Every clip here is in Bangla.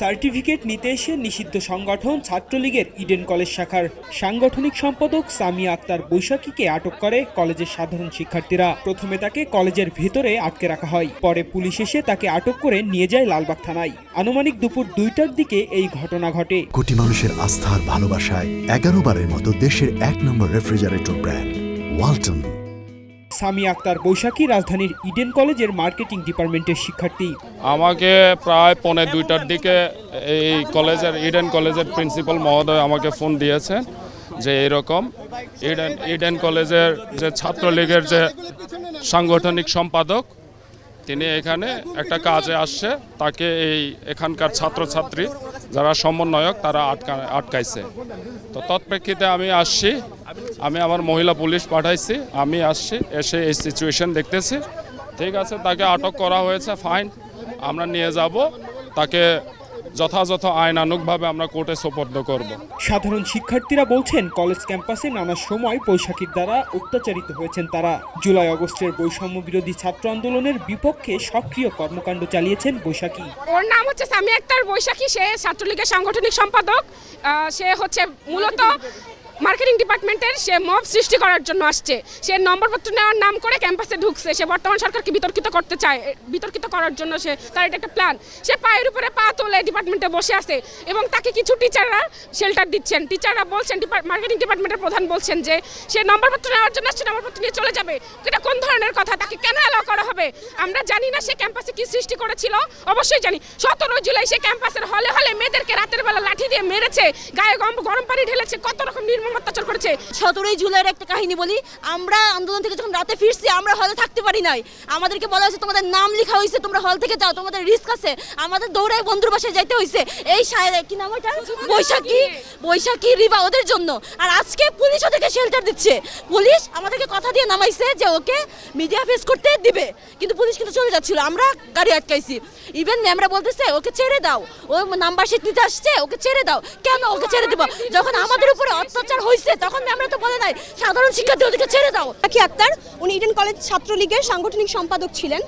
সার্টিফিকেট নিতে এসে নিষিদ্ধ সংগঠন ছাত্রলীগের ইডেন কলেজ শাখার সাংগঠনিক সম্পাদক সামিয়া আক্তার বৈশাখীকে আটক করে কলেজের সাধারণ শিক্ষার্থীরা। প্রথমে তাকে কলেজের ভেতরে আটকে রাখা হয়, পরে পুলিশ এসে তাকে আটক করে নিয়ে যায় লালবাগ থানায়। আনুমানিক দুপুর দুইটার দিকে এই ঘটনা ঘটে। কোটি মানুষের আস্থার ভালোবাসায় এগারো বারের মতো দেশের এক নম্বর রেফ্রিজারেটর ব্র্যান্ড, ওয়ালটন। সামিয়া আক্তার বৈশাখী রাজধানীর ইডেন কলেজের মার্কেটিং ডিপার্টমেন্টের শিক্ষার্থী। আমাকে প্রায় পৌনে দুইটার দিকে এই কলেজের, ইডেন কলেজের প্রিন্সিপাল মহোদয় আমাকে ফোন দিয়েছেন যে এরকম ইডেন ইডেন কলেজের যে ছাত্রলীগের যে সাংগঠনিক সম্পাদক, তিনি এখানে একটা কাজে আসছে, তাকে এই এখানকার ছাত্রছাত্রী যারা সমন্বয়ক তারা আটকা, আটকাইছে। তো তৎপ্রেক্ষিতে আমি আসছি আমি আমার মহিলা পুলিশ পাঠাইছি আমি আসছি এসে এই সিচুয়েশন দেখতেছি। ঠিক আছে তাকে আটক করা হয়েছে ফাইন আমরা নিয়ে যাব তাকে যথাযথ আইনানুগভাবে আমরা কোর্টে সোপর্দ করব। সাধারণ শিক্ষার্থীরা বলছেন কলেজ ক্যাম্পাসে নানা সময় বৈশাখীর দ্বারা অত্যাচারিত হয়েছেন তারা। জুলাই আগস্টের বৈষম্য বিরোধী ছাত্র আন্দোলনের বিপক্ষে সক্রিয় কর্মকাণ্ড চালিয়েছেন বৈশাখী। ওর নাম হচ্ছে সামি আক্তার বৈশাখী সে ছাত্রলীগের সাংগঠনিক সম্পাদক। সে হচ্ছে মূলত মার্কেটিং ডিপার্টমেন্টের সে মব সৃষ্টি করার জন্য আসছে। সে নম্বরপত্র নেওয়ার নাম করে ক্যাম্পাসে ঢুকছে। সে বর্তমান সরকারকে বিতর্কিত করতে চায়। বিতর্কিত করার জন্য সে, তার এটা একটা প্ল্যান সে পায়ের উপরে পা তোলে ডিপার্টমেন্টে বসে আছে এবং তাকে কিছু টিচাররা শেল্টার দিচ্ছেন। টিচাররা বলছেন মার্কেটিং ডিপার্টমেন্টের প্রধান বলছেন যে, সে নম্বরপত্র নেওয়ার জন্য আসছে, নম্বরপত্র নিয়ে চলে যাবে। এটা কোন ধরনের কথা? তাকে কেন অ্যালাউ করা হবে? আমরা জানি না সে ক্যাম্পাসে কি সৃষ্টি করেছিল। অবশ্যই জানি। সতেরো জুলাই সে ক্যাম্পাসের হলে হলে মেয়েদেরকে রাতের বেলা লাঠি দিয়ে মেরেছে। গায়ে গরম গরম পানি ঢেলেছে। কত রকম নির্মম অত্যাচার করেছে? সতেরোই জুলাইয়ের একটা কাহিনী বলি, আমরা আন্দোলন থেকে যখন রাতে ফিরছি, আমরা হলে থাকতে পারি নাই। আমাদেরকে বলা হয়েছে, তোমাদের নাম লেখা হয়েছে, তোমরা হল থেকে যাও, তোমাদের রিস্ক আছে, আমাদের দৌড়ায় বন্ধুর বাসায় যাইতে হয়েছে। এই কি নাম ওইটা? বৈশাখী বৈশাখী রিবা ওদের জন্য। আর আজকে পুলিশ ওদেরকে শেল্টার দিচ্ছে। পুলিশ আমাদেরকে কথা দিয়ে নামাইছে যে ওকে মিডিয়া ফেস করতে দিবে। কিন্তু পুলিশ কিন্তু চলে যাচ্ছিল, আমরা গাড়ি আটকাইছি। ইভেন ম্যামরা বলতেছে, ওকে ছেড়ে দাও। ও নাম্বার শিট নিতে আসছে, ওকে ছেড়ে দাও। কেন ওকে ছেড়ে দেবো? যখন আমাদের উপরে অত্যাচার হয়েছে তখন আমরা তো বলে নাই সাধারণ শিক্ষার্থী ওদেরকে ছেড়ে দাও। আখি আক্তার উনি ইডেন কলেজ ছাত্রলীগের সাংগঠনিক সম্পাদক ছিলেন।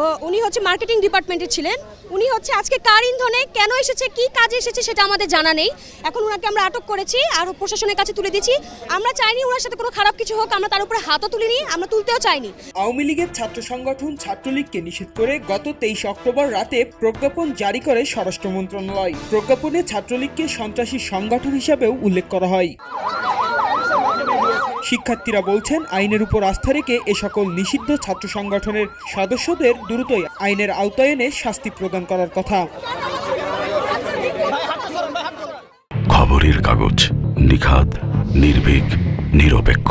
ও, উনি হচ্ছে মার্কেটিং ডিপার্টমেন্টে ছিলেন। উনি হচ্ছে আজকে কার ইন্ধনে কেন এসেছে কি কাজে এসেছে সেটা আমাদের জানা নেই। এখন ওনাকে আমরা আটক করেছি আর প্রশাসনের কাছে তুলে দিয়েছি। আমরা চাইনি ওনার সাথে কোনো খারাপ কিছু হোক আমরা তার উপরে হাতও তুলিনি আমরা তুলতেও চাইনি। আওয়ামী লীগের ছাত্র সংগঠন ছাত্রলীগকে নিষেধ করে গত তেইশ অক্টোবর রাতে প্রজ্ঞাপন জারি করে স্বরাষ্ট্র মন্ত্রণালয়। প্রজ্ঞাপনে ছাত্রলীগকে সন্ত্রাসী সংগঠন হিসাবেও উল্লেখ করা হয়। শিক্ষার্থীরা বলছেন, আইনের উপর আস্থা রেখে এ সকল নিষিদ্ধ ছাত্র সংগঠনের সদস্যদের দ্রুতই আইনের আওতায় এনে শাস্তি প্রদান করার কথা। খবরের কাগজ নিখাদ, নির্ভীক, নিরপেক্ষ।